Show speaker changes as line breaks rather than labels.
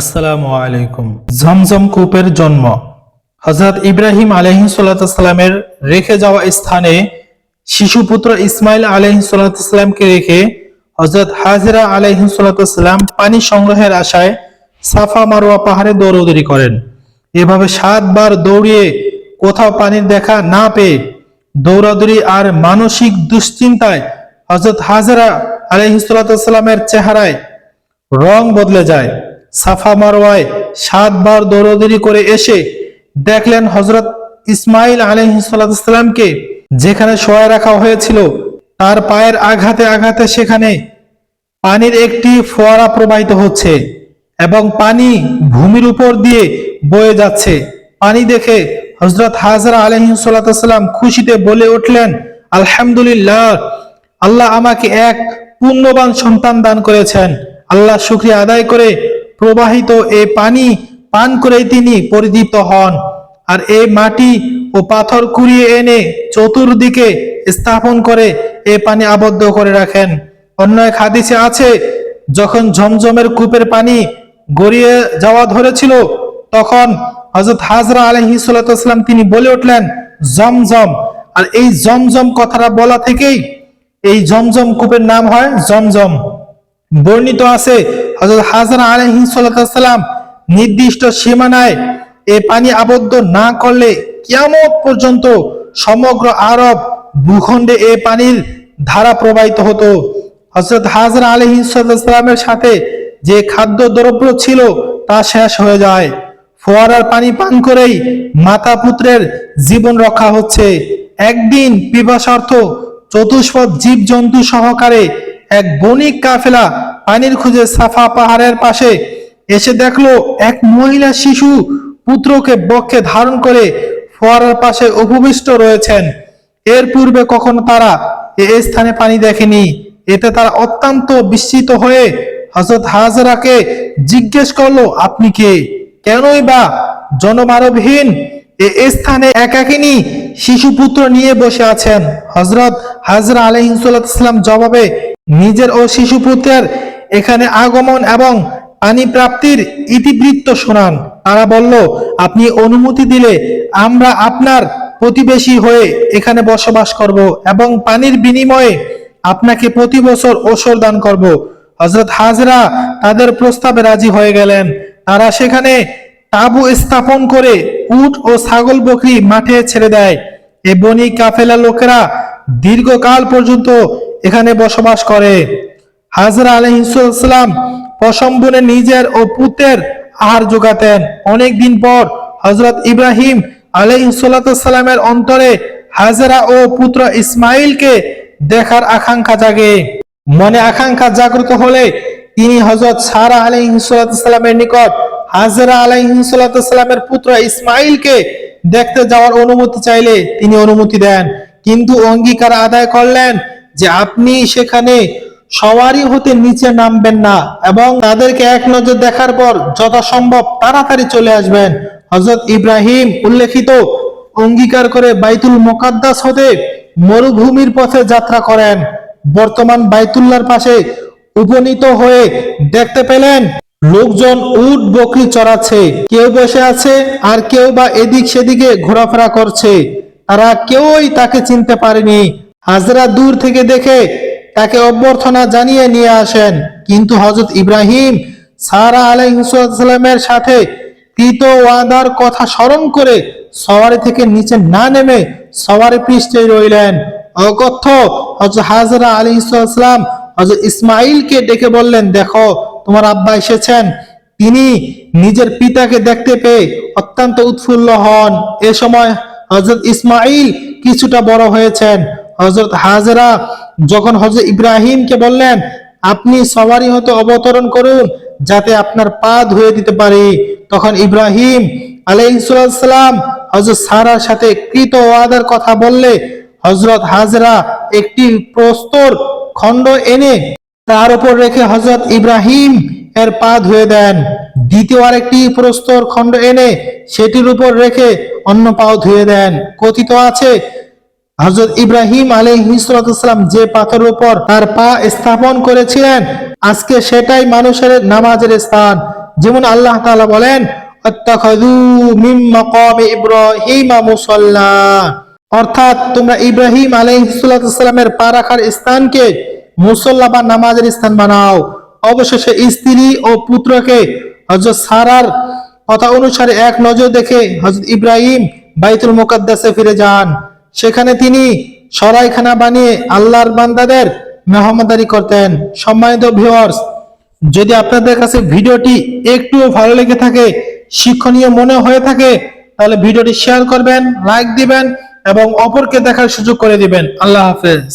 আসসালামু আলাইকুম। ঝমঝম কূপের জন্ম। হজরত ইব্রাহিম আলহিসাল্লামের রেখে যাওয়া স্থানে শিশুপুত্র ইসমাইল আলহিসাল্লামকে রেখে হজরত হাজরা আলহিসাল্লাম পানি সংগ্রহের আশায় সাফা মারোয়া পাহাড়ে দৌড়দৌড়ি করেন। এভাবে সাতবার দৌড়িয়ে কোথাও পানির দেখা না পেয়ে দৌড়াদৌড়ি আর মানসিক দুশ্চিন্তায় হজরত হাজরা আলহিসাল্লামের চেহারায় রং বদলে যায়। সাফা মারওয়ায় সাতবার দৌড়দৌড়ি করে এসে দেখলেন হজরত ইসমাইল আলহিসাল্লামকে যেখানে শোয়া রাখা হয়েছিল, তার পায়ের আঘাতে আঘাতে সেখানে পানির একটি ফোয়ারা প্রবাহিত হচ্ছে এবং পানি ভূমির উপর দিয়ে বয়ে যাচ্ছে। পানি দেখে হজরত হাজরা আলহিসাল্লাম খুশিতে বলে উঠলেন, আলহামদুলিল্লাহ, আল্লাহ আমাকে এক পুণ্যবান সন্তান দান করেছেন। আল্লাহ শুক্রিয়া আদায় করে প্রবাহিত এই পানি পান করে তিনি পরিদীপ্ত হন। আর এই মাটি ও পাথর কুড়িয়ে এনে চতুর্দিকে স্থাপন করে এ পানি আবদ্ধ করে রাখেন। অন্য এক হাদিসে আছে, যখন ঝমঝমের কূপের পানি গড়িয়ে যাওয়া ধরেছিল, তখন হজরত হাজরা আলহিসাল্লাম তিনি বলে উঠলেন জমজম আর এই জমজম কথাটা বলা থেকেই এই জমজম কূপের নাম হয় জমজম বর্ণিত আছে হজরত হাজার আলহি সাল্লাম নির্দিষ্ট সীমানায় এ পানি আবদ্ধ না করলে কিয়ামত পর্যন্ত সমগ্র আরব ভূখণ্ডে এ পানির ধারা প্রবাহিত হতো। হজরত হাজার আলহি সাল্লামের সাথে যে খাদ্য দ্রব্য ছিল তা শেষ হয়ে যায়। ফোয়ারার পানি পান করেই মাতা পুত্রের জীবন রক্ষা হচ্ছে। একদিন পিপাসার্থ চতুষ্পদ জীব জন্তু সহকারে এক বণিক কাফেলা পানির খুঁজে সাফা পাহাড়ের পাশে এসে দেখল এক মহিলা শিশু পুত্রকে বক্ষে ধারণ করে ফোয়ারার পাশে উপবিষ্ট রয়েছেন। এর পূর্বে কখনো তারা এ স্থানে পানি দেখেনি। এতে তারা অত্যন্ত বিস্মিত হয়ে হজরত হাজরাকে জিজ্ঞেস করল, আপনি কে? কেনই বা জনমানবহীন? এ স্থানে একাকিনী শিশু পুত্র নিয়ে বসে আছেন। হজরত হাজরা আলহিসাল্লাম জবাবে, নিজের ও শিশু পুত্রের এখানে আগমন এবং পানি প্রাপ্তির ইতিবৃত্ত শোনান। তারা বলল, আপনি অনুমতি দিলে আমরা আপনার প্রতিবেশী হয়ে এখানে বসবাস করব এবং পানির বিনিময়ে আপনাকে প্রতি বছর ওসর দান করব। হজরত হাজরা তাদের প্রস্তাবে রাজি হয়ে গেলেন। তারা সেখানে তাবু স্থাপন করে উট ও ছাগল বকরি মাঠে ছেড়ে দেয়। এ বণিক কাফেলা লোকেরা দীর্ঘকাল পর্যন্ত এখানে বসবাস করে। হাজরা আলহিসাম পশম্বনে নিজের ও পুত্রের আহার যোগাতেন। অনেক দিন পর হজরত ইব্রাহিম আলহিসাল্লামের অন্তরে হাজরা ও পুত্র ইসমাইলকে দেখার আকাঙ্ক্ষা জাগে। মনে আকাঙ্ক্ষা জাগ্রত হলে তিনি হজরত সারা আলহিসাল্লামের নিকট হাজরা আলাইহিসাল্লামের পুত্র ইসমাইলকে দেখতে যাওয়ার অনুমতি চাইলে তিনি অনুমতি দেন। কিন্তু অঙ্গীকার আদায় করলেন যে আপনি সেখানে সওয়ারি হতে নিচে নামবেন না এবং তাদেরকে এক নজর দেখার পর যথাসম্ভব তাড়াতাড়ি চলে আসবেন। হজরত ইব্রাহিম উল্লেখিত অঙ্গীকার করে বাইতুল মোকাদ্দাস হতে মরুভূমির পথে যাত্রা করেন। বর্তমান বাইতুল্লার পাশে উপনীত হয়ে দেখতে পেলেন, লোকজন উট, বকরি চড়াচ্ছে। কেউ বসে আছে আর কেউ বা এদিক সেদিকে ঘোরাফেরা করছে। তারা কেউই তাকে চিনতে পারেনি। হাজরা দূর থেকে দেখে তাকে অভ্যর্থনা জানিয়ে নিয়ে আসেন। কিন্তু হজরত ইব্রাহিম সারা আলাইসালামের সাথে কৃত ওয়াদার কথা স্মরণ করে সওয়ারি থেকে নিচে না নেমে সওয়ারি পৃষ্ঠে রইলেন। অকথ্য হজরত হাজরা আলী হজরত ইসমাইলকে ডেকে বললেন, দেখো, তোমার আব্বা এসেছেন। তিনি নিজের পিতাকে দেখতে পেয়ে অত্যন্ত উৎফুল্ল হন। এ সময় হজরত ইসমাইল কিছুটা বড় হয়েছেন। হজরত হাজরা যখন হজরত ইব্রাহিমকে বললেন, আপনি সবারই হতে অবতরণ করুন যাতে আপনার পা ধুয়ে দিতে পারি। তখন ইব্রাহিম আলাইসালাম হজরত সারার সাথে কৃত ওয়াদার কথা বললে হজরত হাজরা একটি প্রস্তর খণ্ড এনে তার উপর রেখে হজরত ইব্রাহিম এর পা ধুয়ে দেন। দ্বিতীয় আরেকটি প্রস্তর খণ্ড এনে সেটির উপর রেখে অন্য পাও ধুয়ে দেন। কথিত আছে হজরত ইব্রাহিম আলহিসাম যে পাথরের উপর তার পা স্থাপন করেছিলেন, আজকে সেটাই মানুষের নামাজের স্থান। যেমন আল্লাহ তাআলা বলেন অর্থাৎ তোমরা ইব্রাহিম আলাইহিসসালামের পা রাখার স্থানকে মুসল্লা বা নামাজের স্থান বানাও। অবশেষে স্ত্রী ও পুত্রকে হযরত সারার কথা অনুসারে এক নজর দেখে হযরত ইব্রাহিম বাইতুল মুকাদ্দাসে ফিরে যান। সেখানে তিনি সরাইখানা বানিয়ে আল্লাহর বান্দাদের মেহমদারি করতেন। সম্মানিত ভিওয়ার্স যদি আপনাদের কাছে ভিডিওটি একটুও ভালো লেগে থাকে, শিক্ষণীয় মনে হয়ে থাকে, তাহলে ভিডিওটি শেয়ার করবেন লাইক দিবেন, এবং অপরকে দেখার সুযোগ করে দিবেন। আল্লাহ হাফেজ।